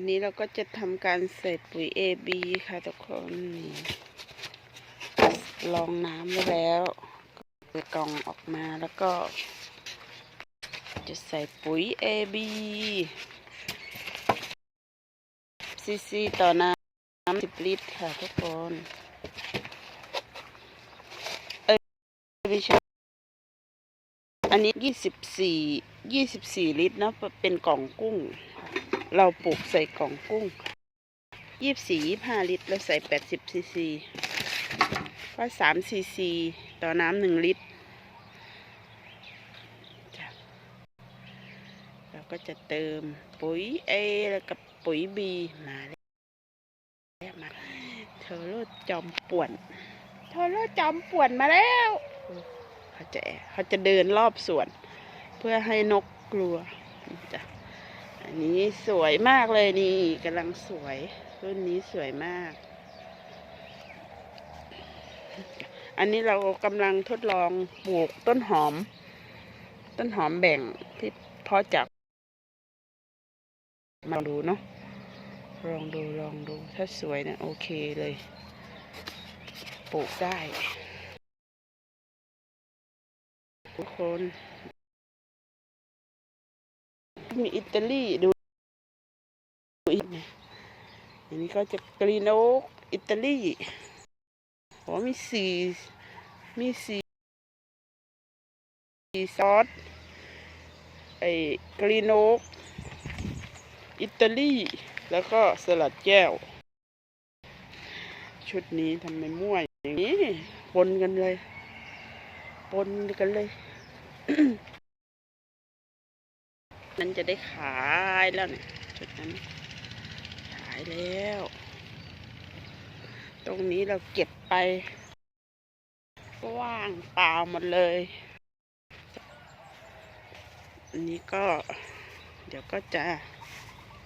วันนี้เราก็จะทำการใส่ปุ๋ย AB ค่ะทุกคนลองน้ำไว้แล้วเปิดกล่องออกมาแล้วก็ จะใส่ปุ๋ย AB ซีซีต่อน้ำ10ลิตรค่ะทุกคน เอ้ยไม่ใช่อันนี้24 24ลิตรนะเป็นกล่องกุ้ง เราปลูกใส่กล่องกุ้ง24 25ลิตร แล้วใส่80ซีซีก็3ซีซีต่อน้ำ1ลิตร เราก็จะเติมปุ๋ย A แล้วกับปุ๋ย B มาแล้วมาเธอโลดจอมป่วนเธอโลดจอมป่วนมาแล้ว เขาจะเขาจะเดินรอบสวน เพื่อให้นกกลัวจ้ะ อันนี้สวยมากเลยนี่กำลังสวยรุ่นนี้สวยมาก อันนี้เรากำลังทดลองปลูกต้นหอม ต้นหอมแบ่งที่พาะจากมาดูเนาะลองดูลองดูถ้าสวยนะโอเคเลย ปลูกได้ทุกคน มีอิตาลีดูอีกอันนี้ก็จะกรีโนกอิตาลีโอ้มีสีมีสีซอสไอ้กรีโนกอิตาลี แล้วก็สลัดแก้ว ชุดนี้ทำไมมั่วอย่างนี้ปนกันเลยปนกันเลย นั้นจะได้ขายแล้วเนี่ยจุดนั้นขายแล้ว ตรงนี้เราเก็บไปว่างเปล่าหมดเลย อันนี้ก็ เดี๋ยวก็จะ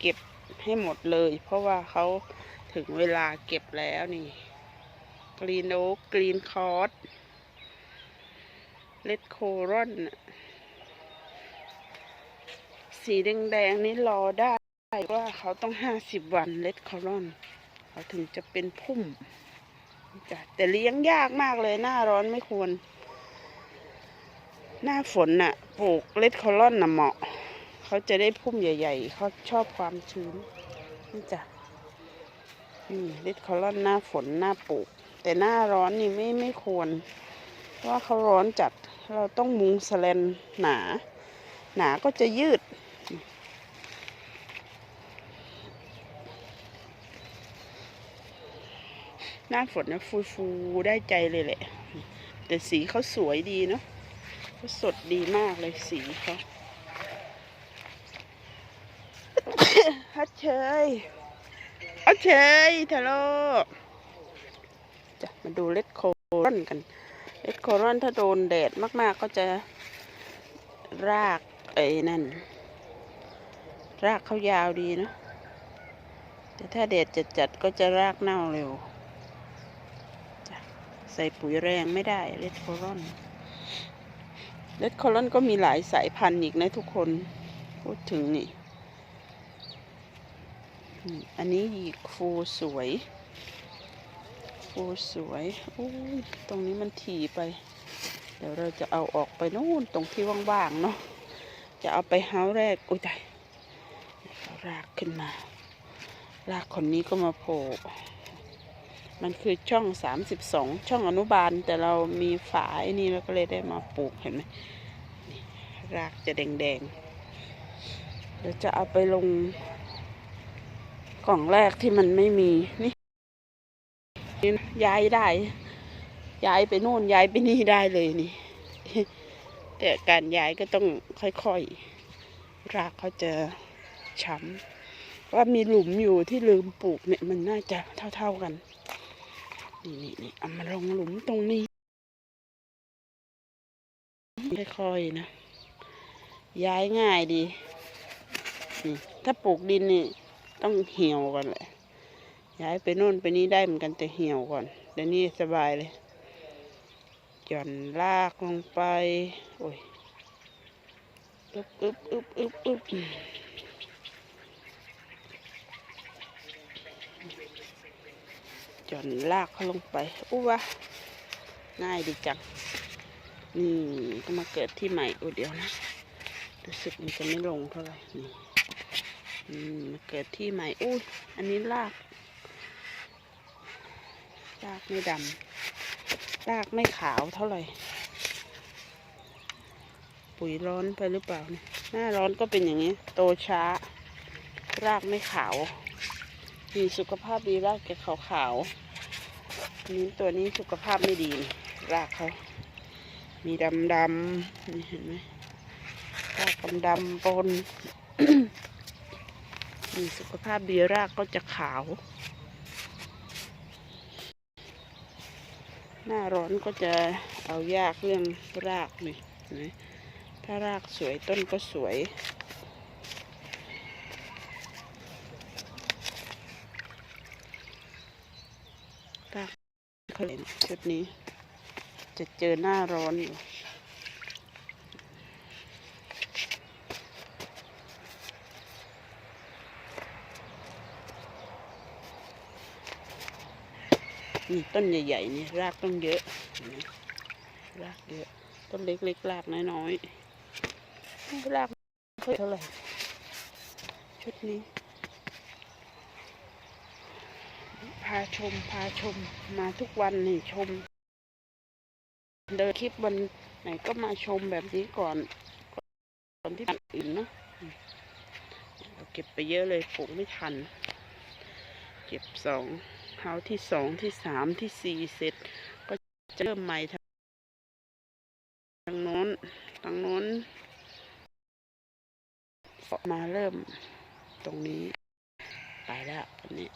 เก็บให้หมดเลย เพราะว่าเขาถึงเวลาเก็บแล้วนี่กรีนโอ๊กกรีนคอร์สเลดโครอน สีแดงๆนี้รอได้ว่าเขาต้องห้าสิบวันเลดคอรอนเขาถึงจะเป็นพุ่มจ้ะแต่เลี้ยงยากมากเลยหน้าร้อนไม่ควร หน้าฝนน่ะปลูกเลดคอรอนน่ะเหมาะ เขาจะได้พุ่มใหญ่ ๆ เขาชอบความชื้นนี่จ้ะนี่เลดคอรอนหน้าฝนหน้าปลูก แต่หน้าร้อนนี่ไม่ไม่ควร เพราะว่าเขาร้อนจัดเราต้องมุงสแลนหนา หนาก็จะยืด หน้าฝนเนี่ยฟูๆได้ใจเลยแหละ แต่สีเขาสวยดีเนาะเขาสดดีมากเลยสีเขาฮัทเชยฮัทเชยทะโลจะมาดูเลดโครอนกัน เลดโครอนถ้าโดนแดดมากๆก็จะรากไอ้นั่น รากเขายาวดีเนาะแต่ถ้าแดดจัดๆก็จะรากเน่าเร็ว ใส่ปุ๋ยแรงไม่ได้เลดโครอนเลดโครอนก็มีหลายสายพันธุ์อีกนะทุกคน พูดถึงนี่ อันนี้หยีกฟูสวย ฟูสวยอู้ยตรงนี้มันถี่ไป เดี๋ยวเราจะเอาออกไปนู่นตรงที่ว่างๆเนาะ จะเอาไปเฮาแรก อุ้ยตายเอารากขึ้นมา รากคนนี้ก็มาโผล่ มันคือช่องสามสิบสองช่องอนุบาลแต่เรามีฝาไอ้นี่เราก็เลยได้มาปลูกเห็นไหมรากจะแดงๆเดี๋ยวจะเอาไปลง กล่องแรกที่มันไม่มีนี่ย้ายได้ย้ายไปโน่นย้ายไปนี่ได้เลยนี่ แต่การย้ายก็ต้องค่อยๆ รากเขาจะช้ำว่ามีหลุมอยู่ที่ลืมปลูกเนี่ยมันน่าจะเท่าๆกัน นี่นี่นี่เอามาลงหลุมตรงนี้ค่อยๆนะ ย้ายง่ายดีนี่ถ้าปลูกดินนี่ต้องเหี่ยวก่อนแหละ ย้ายไปโน่นไปนี้ได้เหมือนกันแต่เหี่ยวก่อนเดี๋ยวนี้สบายเลย หย่อนลากลงไป โอ้ยอึบอึบอึบอึบอึบ จอนลากเขาลงไปอู้วะง่ายดีจังนี่ก็มาเกิดที่ใหม่โอ้เดี๋ยวนะรู้สึกมันจะไม่ลงเท่าไหร่นี่มาเกิดที่ใหม่อุ้ยอันนี้ลากลากไม่ดำลากไม่ขาวเท่าไหร่ปุ๋ยร้อนไปหรือเปล่านี่หน้าร้อนก็เป็นอย่างนี้ โตช้ารากไม่ขาว มีสุขภาพดีรากแกขาวขาวๆอันนี้ตัวนี้สุขภาพไม่ดีรากเขามีดำดำนี่เห็นไหมรากดำดำปนมีสุขภาพดีรากก็จะขาว หน้าร้อนก็จะเอายากเรื่องรากนี่ถ้ารากสวยต้นก็สวย รากเค ยเห็นชุดนี้ จะเจอหน้าร้อนอยู่นี่ต้นใหญ่ๆนี่รากต้องเยอะ รากเยอะ ต้นเล็กๆรากน้อยๆรากไม่ค่อยเท่าไหร่ชุดนี้ พาชม พาชมมาทุกวันนี่ชม เดินคลิปวันไหนก็มาชมแบบนี้ก่อนก่อนที่อื่นเนาะเราเก็บไปเยอะเลยปลูกไม่ทัน เก็บสองเท้าที่สองที่สามที่สี่เสร็จ ก็จะเริ่มใหม่ทางโน้นทางโน้นมาเริ่มตรงนี้ ไปแล้วอันนี้